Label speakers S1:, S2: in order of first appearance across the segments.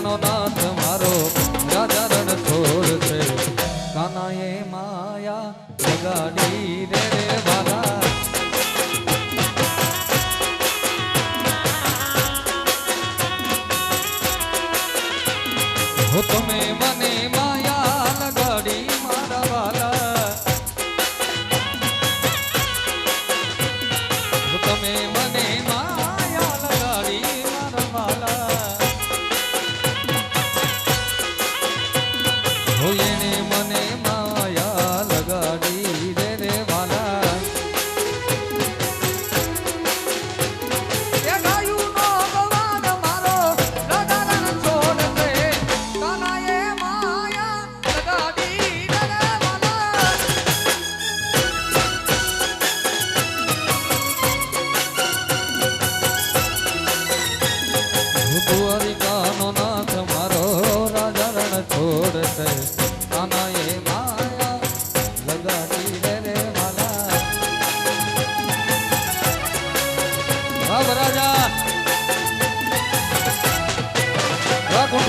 S1: ભક્તનો નાથ મારો રાજારણ છોડ છે. કાનાએ માયા જગાડી રે વાલા हो तुम्हें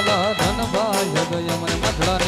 S1: ધનભાઈ હૃદય મને મથડાની